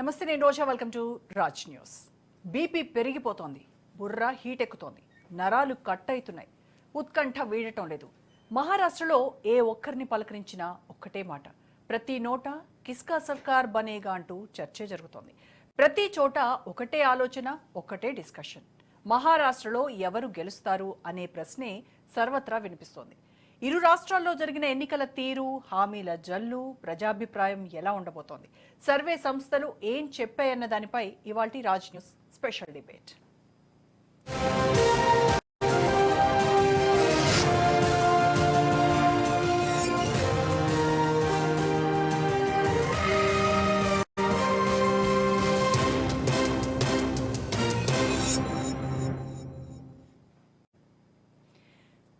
నమస్తే నేను Roja. Welcome to Raj news. BP పెరిగిపోతోంది. బుర్ర హీట్ ఎక్కుతోంది నరాలు కట్ అవుతున్నాయి ఉత్కంఠ వీడటం లేదు. మహారాష్ట్రలో ఏ ఒక్కరిని పలకరించినా ఒక్కటే మాట. ప్రతి నోట కిస్కా సర్కార్ బనేగా అంటూ చర్చ జరుగుతోంది. ప్రతి చోట ఒకటే ఆలోచన ఒకటే డిస్కషన్. మహారాష్ట్రలో ఎవరు గెలుస్తారు అనే ప్రశ్నే సర్వత్రా వినిపిస్తోంది. ఇరు రాష్ట్రాల్లో జరిగిన ఎన్నికల తీరు హామీల జల్లు ప్రజాభిప్రాయం ఎలా ఉండబోతోంది? సర్వే సంస్థలు ఏం చెప్పాయన్న దానిపై ఇవాళ రాజ్ న్యూస్ స్పెషల్ డిబేట్.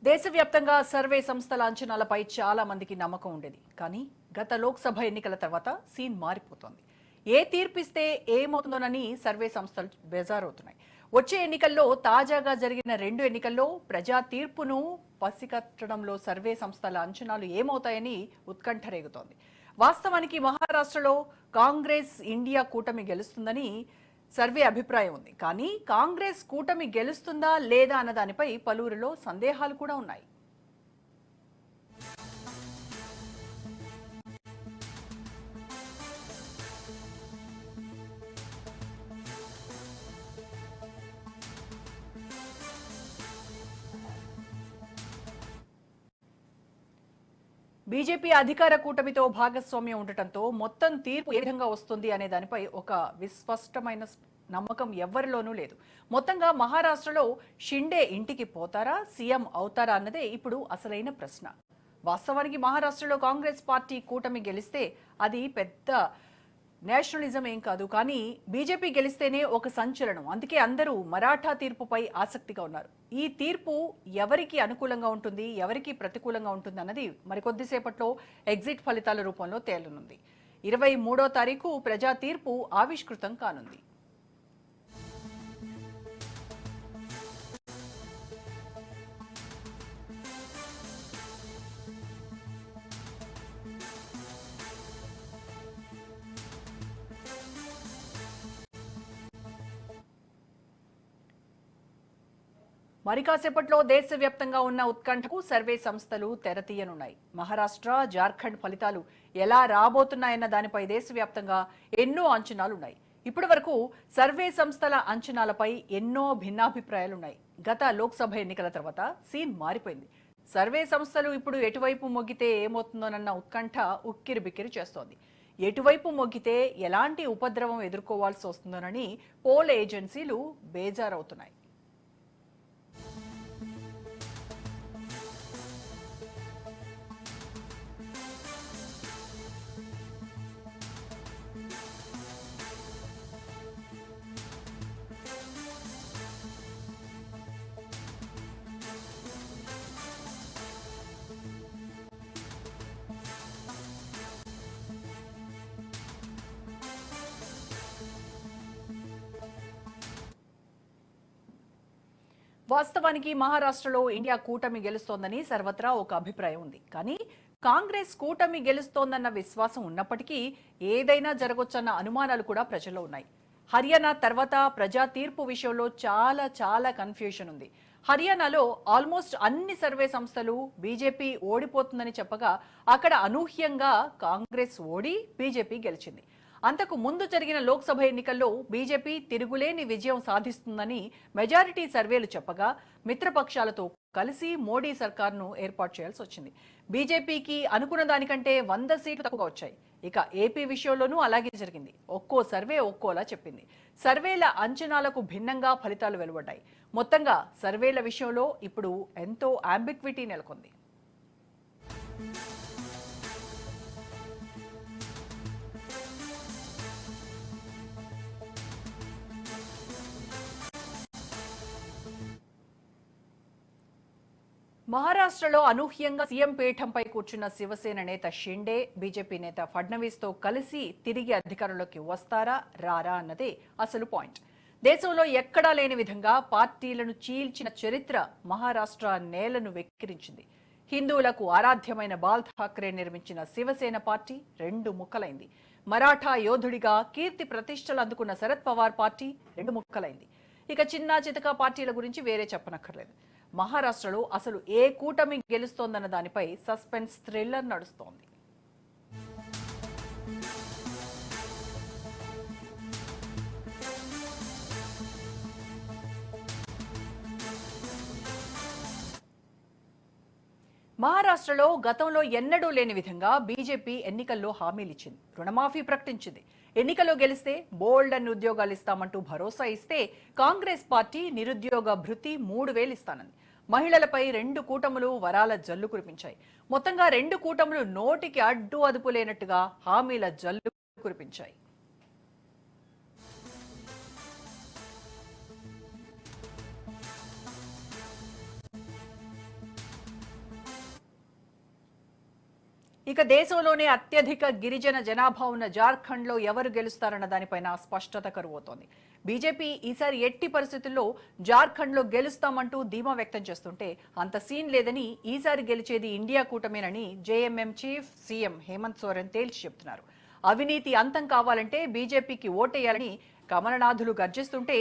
దేశవ్యాప్తంగా సర్వే సంస్థల అంచనాలపై చాలా మందికి నమ్మకం ఉండేది. కానీ గత లోక్సభ ఎన్నికల తర్వాత సీన్ మారిపోతోంది. ఏ తీర్పిస్తే ఏమవుతుందోనని సర్వే సంస్థలు బెజారవుతున్నాయి. వచ్చే ఎన్నికల్లో తాజాగా జరిగిన రెండు ఎన్నికల్లో ప్రజా తీర్పును పసికట్టడంలో సర్వే సంస్థల అంచనాలు ఏమవుతాయని ఉత్కంఠ రేగుతోంది. వాస్తవానికి మహారాష్ట్రలో కాంగ్రెస్ ఇండియా కూటమి గెలుస్తుందని సర్వే అభిప్రాయం ఉంది. కానీ కాంగ్రెస్ కూటమి గెలుస్తుందా లేదా అన్న దానిపై పలువురిలో సందేహాలు కూడా ఉన్నాయి. బీజేపీ అధికార కూటమితో భాగస్వామ్యం ఉండటంతో మొత్తం తీర్పు ఏ విధంగా వస్తుంది అనే దానిపై ఒక విస్పష్టమైన నమ్మకం ఎవ్వరిలోనూ లేదు. మొత్తంగా మహారాష్ట్రలో షిండే ఇంటికి పోతారా సీఎం అవుతారా అన్నదే ఇప్పుడు అసలైన ప్రశ్న. వాస్తవానికి మహారాష్ట్రలో కాంగ్రెస్ పార్టీ కూటమి గెలిస్తే అది పెద్ద నేషనలిజం ఏం కాదు కానీ బీజేపీ గెలిస్తేనే ఒక సంచలనం. అందుకే అందరూ మరాఠా తీర్పుపై ఆసక్తిగా ఉన్నారు. ఈ తీర్పు ఎవరికి అనుకూలంగా ఉంటుంది ఎవరికి ప్రతికూలంగా ఉంటుంది అన్నది మరికొద్దిసేపట్లో ఎగ్జిట్ ఫలితాల రూపంలో తేలనుంది. ఇరవై మూడో తారీఖు ప్రజా తీర్పు ఆవిష్కృతం కానుంది. మరి కాసేపట్లో దేశవ్యాప్తంగా ఉన్న ఉత్కంఠకు సర్వే సంస్థలు తెరతీయనున్నాయి. మహారాష్ట్ర జార్ఖండ్ ఫలితాలు ఎలా రాబోతున్నాయన్న దానిపై దేశవ్యాప్తంగా ఎన్నో అంచనాలున్నాయి. ఇప్పటి వరకు సర్వే సంస్థల అంచనాలపై ఎన్నో భిన్నాభిప్రాయాలున్నాయి. గత లోక్సభ ఎన్నికల తర్వాత సీన్ మారిపోయింది. సర్వే సంస్థలు ఇప్పుడు ఎటువైపు మొగ్గితే ఏమవుతుందోనన్న ఉత్కంఠ ఉక్కిరి బిక్కిరి చేస్తోంది. ఎటువైపు మొగ్గితే ఎలాంటి ఉపద్రవం ఎదుర్కోవాల్సి వస్తుందోనని పోల్ ఏజెన్సీలు బేజారవుతున్నాయి. వాస్తవానికి మహారాష్ట్రలో ఇండియా కూటమి గెలుస్తోందని సర్వత్రా ఒక అభిప్రాయం ఉంది. కానీ కాంగ్రెస్ కూటమి గెలుస్తోందన్న విశ్వాసం ఉన్నప్పటికీ ఏదైనా జరగొచ్చన్న అనుమానాలు కూడా ప్రజల్లో ఉన్నాయి. హర్యానా తర్వాత ప్రజా తీర్పు విషయంలో చాలా చాలా కన్ఫ్యూషన్ ఉంది. హర్యానాలో ఆల్మోస్ట్ అన్ని సర్వే సంస్థలు బీజేపీ ఓడిపోతుందని చెప్పగా అక్కడ అనూహ్యంగా కాంగ్రెస్ ఓడి బీజేపీ గెలిచింది. అంతకు ముందు జరిగిన లోక్సభ ఎన్నికల్లో బీజేపీ తిరుగులేని విజయం సాధిస్తుందని మెజారిటీ సర్వేలు చెప్పగా మిత్రపక్షాలతో కలిసి మోడీ సర్కార్ను ఏర్పాటు చేయాల్సి వచ్చింది. బీజేపీకి అనుకున్న దానికంటే వంద సీట్లు తక్కువగా వచ్చాయి. ఇక ఏపీ విషయంలోనూ అలాగే జరిగింది. ఒక్కో సర్వే ఒక్కోలా చెప్పింది. సర్వేల అంచనాలకు భిన్నంగా ఫలితాలు వెలువడ్డాయి. మొత్తంగా సర్వేల విషయంలో ఇప్పుడు ఎంతో అంబిక్విటీ నెలకొంది. మహారాష్ట్రలో అనూహ్యంగా సీఎం పీఠంపై కూర్చున్న శివసేన నేత షిండే బీజేపీ నేత ఫడ్నవీస్తో కలిసి తిరిగి అధికారంలోకి వస్తారా రారా అన్నదే అసలు పాయింట్. దేశంలో ఎక్కడా లేని విధంగా పార్టీలను చీల్చిన చరిత్ర మహారాష్ట్ర నేలను వెక్కిరించింది. హిందువులకు ఆరాధ్యమైన బాల్ ఠాక్రే నిర్మించిన శివసేన పార్టీ రెండు ముక్కలైంది. మరాఠా యోధుడిగా కీర్తి ప్రతిష్టలు అందుకున్న శరద్ పవార్ పార్టీ రెండు ముక్కలైంది. ఇక చిన్న చితక పార్టీల గురించి వేరే చెప్పనక్కర్లేదు. మహారాష్ట్రలో అసలు ఏ కూటమి గెలుస్తోందన్న దానిపై సస్పెన్స్ థ్రిల్లర్ నడుస్తోంది. మహారాష్ట్రలో గతంలో ఎన్నడూ లేని విధంగా బీజేపీ ఎన్నికల్లో హామీలిచ్చింది. రుణమాఫీ ప్రకటించింది. ఎన్నికల్లో గెలిస్తే బోల్డ్ అన్ని ఉద్యోగాలు ఇస్తామంటూ భరోసా ఇస్తే కాంగ్రెస్ పార్టీ నిరుద్యోగ భృతి మూడు వేలు ఇస్తానంది. మహిళలపై రెండు కూటములు వరాల జల్లు కురిపించాయి. మొత్తంగా రెండు కూటములు నోటికి అడ్డు అదుపు లేనట్టుగా హామీల జల్లు కురిపించాయి. ఇక దేశంలోనే అత్యధిక గిరిజన జనాభా ఉన్న జార్ఖండ్లో ఎవరు గెలుస్తారన్న దానిపైన స్పష్టత కరువవుతోంది. బీజేపీ ఈసారి ఎట్టి పరిస్థితుల్లో జార్ఖండ్లో గెలుస్తామంటూ ధీమా వ్యక్తం చేస్తుంటే అంత సీన్ లేదని ఈసారి గెలిచేది India కూటమేనని JMM chief CM Hemant Soren తేల్చి చెప్తున్నారు. అవినీతి అంతం కావాలంటే బీజేపీకి ఓటేయాలని కమలనాథులు గర్జిస్తుంటే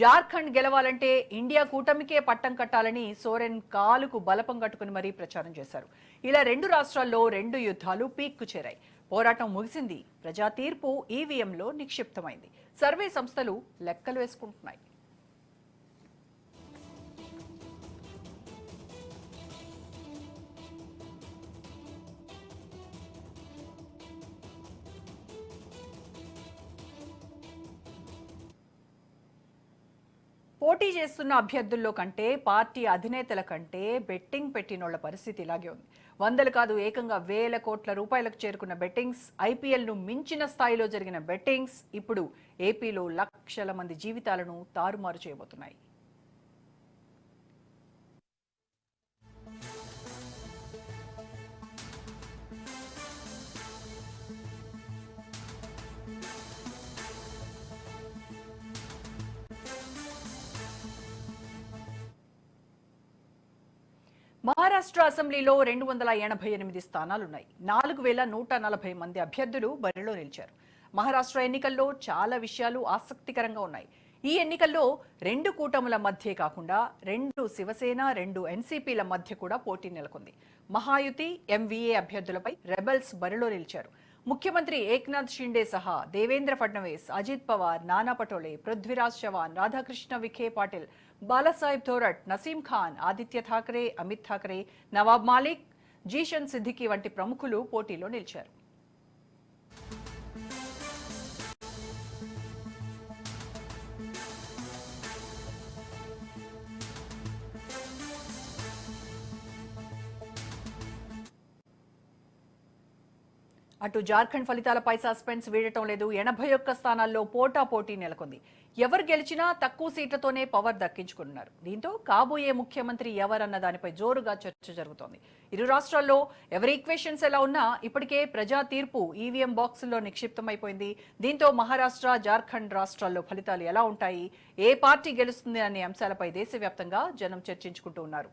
జార్ఖండ్ గెలవాలంటే ఇండియా కూటమికే పట్టం కట్టాలని సోరెన్ కాలుకు బలపం కట్టుకుని మరీ ప్రచారం చేశారు. ఇలా రెండు రాష్ట్రాల్లో రెండు యుద్ధాలు పీక్కు చేరాయి. పోరాటం ముగిసింది. ప్రజా తీర్పు ఈవీఎంలో నిక్షిప్తమైంది. సర్వే సంస్థలు లెక్కలు వేసుకుంటున్నాయి. పోటీ చేస్తున్న అభ్యర్థుల్లో కంటే పార్టీ అధినేతల కంటే బెట్టింగ్ పెట్టినోళ్ళ పరిస్థితి ఇలాగే ఉంది. వందలు కాదు ఏకంగా వేల కోట్ల రూపాయలకు చేరుకున్న బెట్టింగ్స్ ఐపీఎల్ను మించిన స్థాయిలో జరిగిన బెట్టింగ్స్ ఇప్పుడు ఏపీలో లక్షల మంది జీవితాలను తారుమారు చేయబోతున్నాయి. మహారాష్ట్ర అసెంబ్లీలో రెండు వందల ఎనభై ఎనిమిది స్థానాలున్నాయి. నాలుగు వేల నూట నలభై మంది అభ్యర్థులు బరిలో నిలిచారు. మహారాష్ట్ర ఎన్నికల్లో చాలా విషయాలు ఆసక్తికరంగా ఉన్నాయి. ఈ ఎన్నికల్లో రెండు కూటముల మధ్య కాకుండా రెండు శివసేన రెండు ఎన్సీపీల మధ్య కూడా పోటీ నెలకొంది. మహాయుతి ఎంవీఏ అభ్యర్థులపై రెబల్స్ బరిలో నిలిచారు. ముఖ్యమంత్రి ఏక్నాథ్ షిండే సహా దేవేంద్ర ఫడ్నవీస్ అజిత్ పవార్ నానా పటోలే పృథ్వీరాజ్ చవాన్ రాధాకృష్ణ విఖే పాటిల్ బాలాసాహెబ్ థోరట్ నసీం ఖాన్ ఆదిత్య ఠాకరే అమిత్ ఠాకరే నవాబ్ మాలిక్ జీషన్ సిద్దికి వంటి ప్రముఖులు పోటీలో నిలిచారు. అటు జార్ఖండ్ ఫలితాలపై సస్పెన్స్ వీడటం లేదు. ఎనభై ఒక్క స్థానాల్లో పోటా పోటీ నెలకొంది. ఎవరు గెలిచినా తక్కువ సీట్లతోనే పవర్ దక్కించుకుంటున్నారు. దీంతో కాబోయే ముఖ్యమంత్రి ఎవరన్న దానిపై జోరుగా చర్చ జరుగుతోంది. ఇరు రాష్ట్రాల్లో ఎవరి ఈక్వేషన్స్ ఎలా ఉన్నా ఇప్పటికే ప్రజా తీర్పు ఈవీఎం బాక్సుల్లో నిక్షిప్తమైపోయింది. దీంతో మహారాష్ట్ర జార్ఖండ్ రాష్ట్రాల్లో ఫలితాలు ఎలా ఉంటాయి? ఏ పార్టీ గెలుస్తుంది అనే అంశాలపై దేశవ్యాప్తంగా జనం చర్చించుకుంటూ ఉన్నారు.